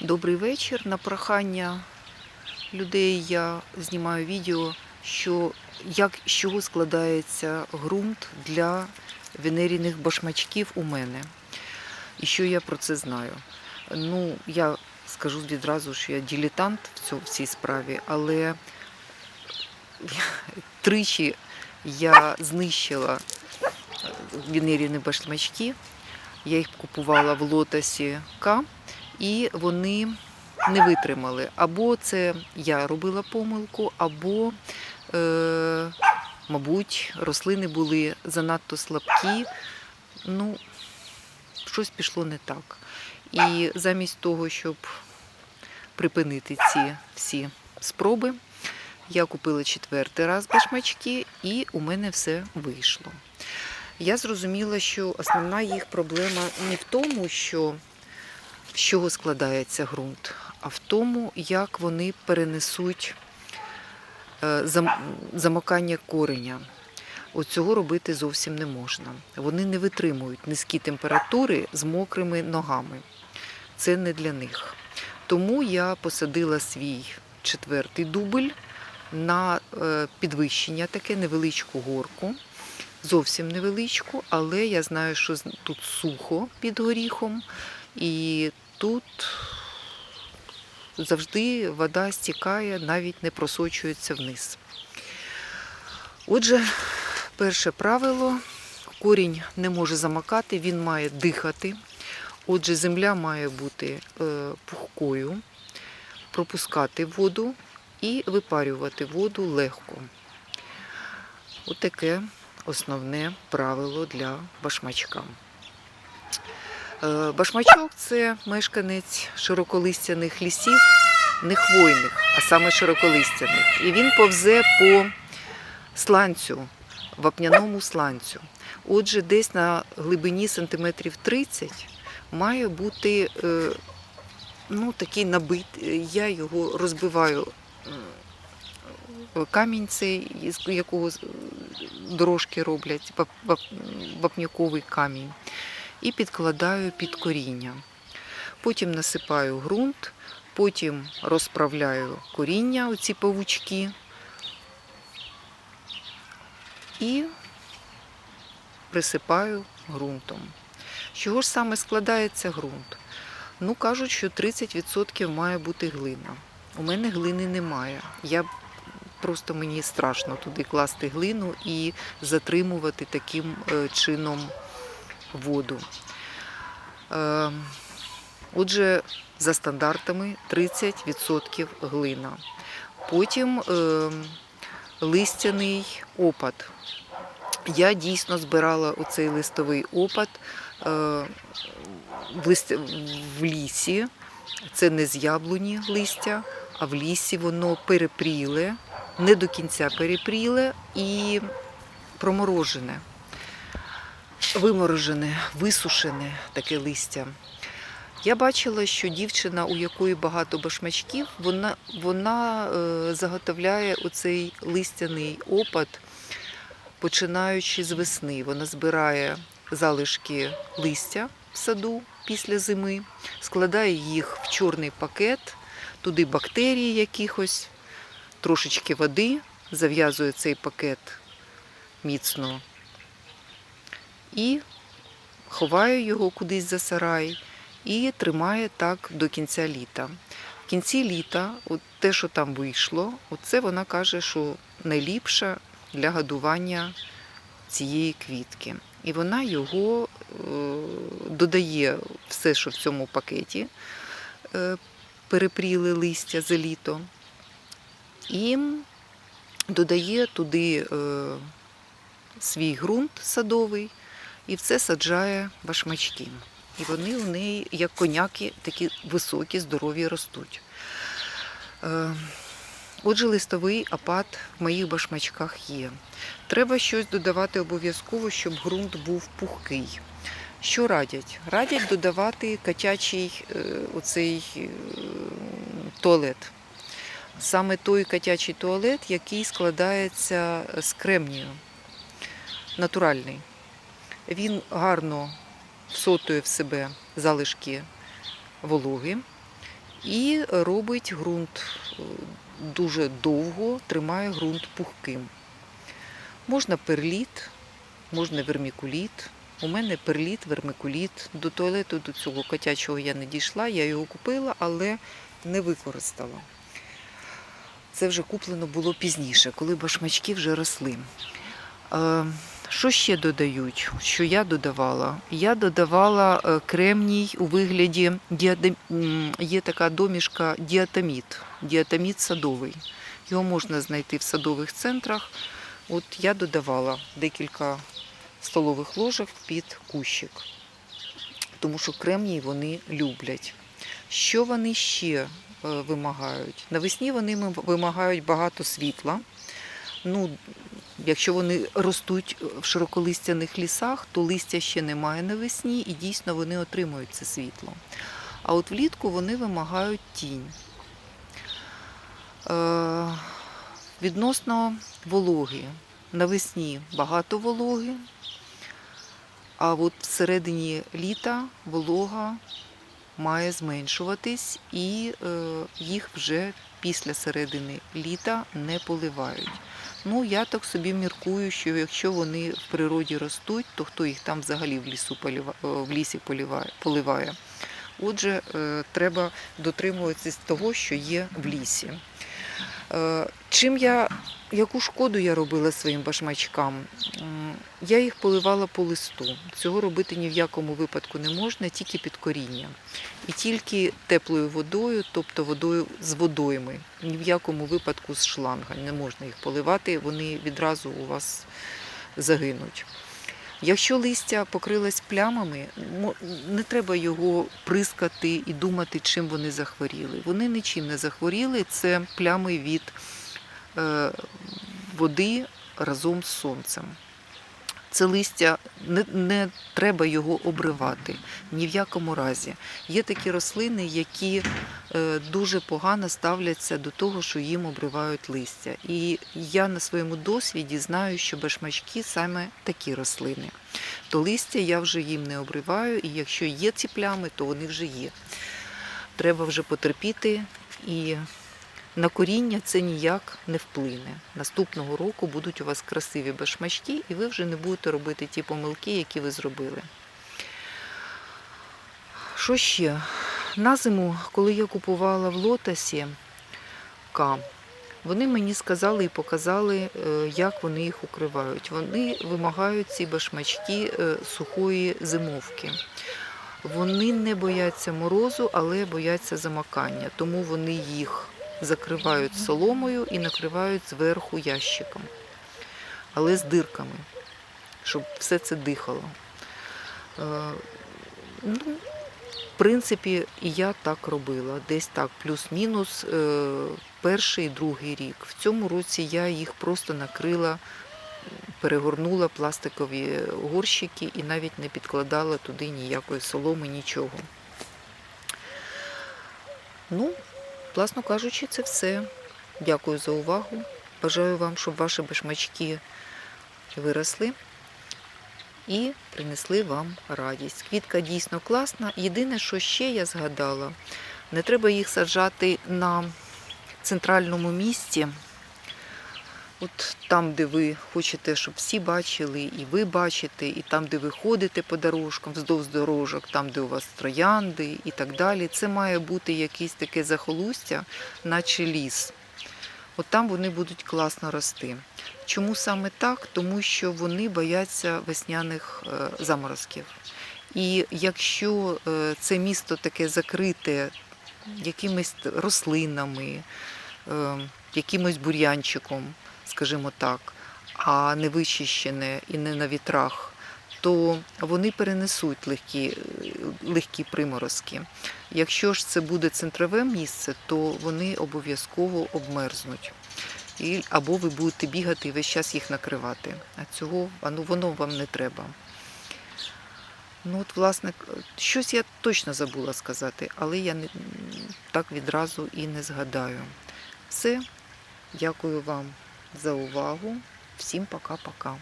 Добрий вечір. На прохання людей я знімаю відео, що як з чого складається ґрунт для венерійних башмачків у мене. І що я про це знаю. Ну, я скажу відразу, що я дилетант в цій справі, але тричі я знищила венерійні башмачки. Я їх купувала в лотосі К, і вони не витримали. Або це я робила помилку, або, е, мабуть, рослини були занадто слабкі. Ну, щось пішло не так. І замість того, щоб припинити ці всі спроби, я купила четвертий раз башмачки, і у мене все вийшло. Я зрозуміла, що основна їх проблема не в тому, що з чого складається ґрунт, а в тому, як вони перенесуть е, замокання кореня. От цього робити зовсім не можна. Вони не витримують низькі температури з мокрими ногами. Це не для них. Тому я посадила свій четвертий дубль на е, підвищення, таке невеличку горку зовсім невеличку, але я знаю, що тут сухо під горіхом, і тут завжди вода стікає, навіть не просочується вниз. Отже, перше правило: корінь не може замакати, він має дихати. Отже, земля має бути е, пухкою, пропускати воду і випарювати воду легко. Отаке основне правило для башмачка. Е, Башмачок це мешканець широколистяних лісів, не хвойних, а саме широколистяних. І він повзе по сланцю, вапняному сланцю. Отже, десь на глибині сантиметрів 30 має бути е, ну, такий набит. Я його розбиваю е, камінь цей, із якого дорожки роблять, вап- вап- вапняковий камінь, і підкладаю під коріння. Потім насипаю ґрунт, потім розправляю коріння, оці павучки, і присипаю ґрунтом. Чого ж саме складається ґрунт? Ну, кажуть, що 30% має бути глина. У мене глини немає. Я просто мені страшно туди класти глину і затримувати таким е, чином воду. Е, Отже, за стандартами 30% глина. Потім е, листяний опад. Я дійсно збирала оцей листовий опад е, в, в лісі. Це не з яблуні листя, а в лісі воно перепріле, не до кінця перепріле і проморожене, виморожене, висушене таке листя. Я бачила, що дівчина, у якої багато башмачків, вона, вона е, заготовляє оцей листяний опад, починаючи з весни. Вона збирає залишки листя в саду після зими, складає їх в чорний пакет, туди бактерії якихось, трошечки води, зав'язує цей пакет міцно і ховає його кудись за сарай і тримає так до кінця літа. В кінці літа, от те, що там вийшло, це вона каже, що найліпше для годування цієї квітки. І вона його е, додає все, що в цьому пакеті е, перепріли листя за літо, і додає туди е, свій ґрунт садовий і в це саджає башмачки. І вони у неї, як коняки, такі високі, здорові ростуть. Е, Отже, листовий апат в моїх башмачках є. Треба щось додавати обов'язково, щоб ґрунт був пухкий. Що радять? Радять додавати катячий е, оцей е, туалет. Саме той катячий туалет, який складається з кремнію, натуральний. Він гарно всотує в себе залишки вологи і робить ґрунт е, дуже довго, тримає ґрунт пухким. Можна перліт, можна вермікуліт. У мене перліт, вермикуліт. До туалету до цього котячого я не дійшла, я його купила, але не використала. Це вже куплено було пізніше, коли башмачки вже росли. Що ще додають? Що я додавала? Я додавала е, кремній у вигляді є така домішка діатамід, діатамід садовий. Його можна знайти в садових центрах. От я додавала декілька столових ложок під кущик, тому що кремній вони люблять. Що вони ще е, вимагають? Навесні вони вимагають багато світла. Ну, якщо вони ростуть в широколистяних лісах, то листя ще немає навесні і дійсно вони отримують це світло. А от влітку вони вимагають тінь. Е, відносно вологи. Навесні багато вологи, а от всередині літа волога має зменшуватись і е, їх вже після середини літа не поливають. Ну, я так собі міркую, що якщо вони в природі ростуть, то хто їх там взагалі в, лісу е, в лісі поливає. Отже, е, треба дотримуватися того, що є в лісі. Е, Чим я, яку шкоду я робила своїм башмачкам? Я їх поливала по листу. Цього робити ні в якому випадку не можна, тільки під коріння. І тільки теплою водою, тобто водою з водойми. Ні в якому випадку з шланга не можна їх поливати, вони відразу у вас загинуть. Якщо листя покрилось плямами, не треба його прискати і думати, чим вони захворіли. Вони нічим не захворіли, це плями від е, води разом з сонцем. Це листя не, не треба його обривати ні в якому разі. Є такі рослини, які е, дуже погано ставляться до того, що їм обривають листя. І я на своєму досвіді знаю, що башмачки саме такі рослини. То листя я вже їм не обриваю, і якщо є ці плями, то вони вже є. Треба вже потерпіти і на коріння це ніяк не вплине. Наступного року будуть у вас красиві башмачки, і ви вже не будете робити ті помилки, які ви зробили. Що ще? На зиму, коли я купувала в лотосі К, вони мені сказали і показали, е, як вони їх укривають. Вони вимагають ці башмачки е, сухої зимовки. Вони не бояться морозу, але бояться замакання, тому вони їх закривають соломою і накривають зверху ящиком, але з дирками, щоб все це дихало. Е, Ну, в принципі, і я так робила, десь так, плюс-мінус е, перший і другий рік. В цьому році я їх просто накрила, перегорнула пластикові горщики і навіть не підкладала туди ніякої соломи, нічого. Ну, власно кажучи, це все. Дякую за увагу. Бажаю вам, щоб ваші башмачки виросли і принесли вам радість. Квітка дійсно класна. Єдине, що ще я згадала, не треба їх саджати на центральному місці. От там, де ви хочете, щоб всі бачили, і ви бачите, і там, де ви ходите по дорожкам, вздовж дорожок, там, де у вас троянди і так далі. Це має бути якесь таке захолустя, наче ліс. От там вони будуть класно рости. Чому саме так? Тому що вони бояться весняних е, заморозків. І якщо е, це місто таке закрите якимись рослинами, е, якимось бур'янчиком, скажімо так, а не вичищене і не на вітрах, то вони перенесуть легкі, легкі приморозки. Якщо ж це буде центрове місце, то вони обов'язково обмерзнуть. І, або ви будете бігати і весь час їх накривати. А цього ну, воно вам не треба. Ну, от, власне, щось я точно забула сказати, але я не, так відразу і не згадаю. Все, дякую вам за увагу. Всім пока-пока.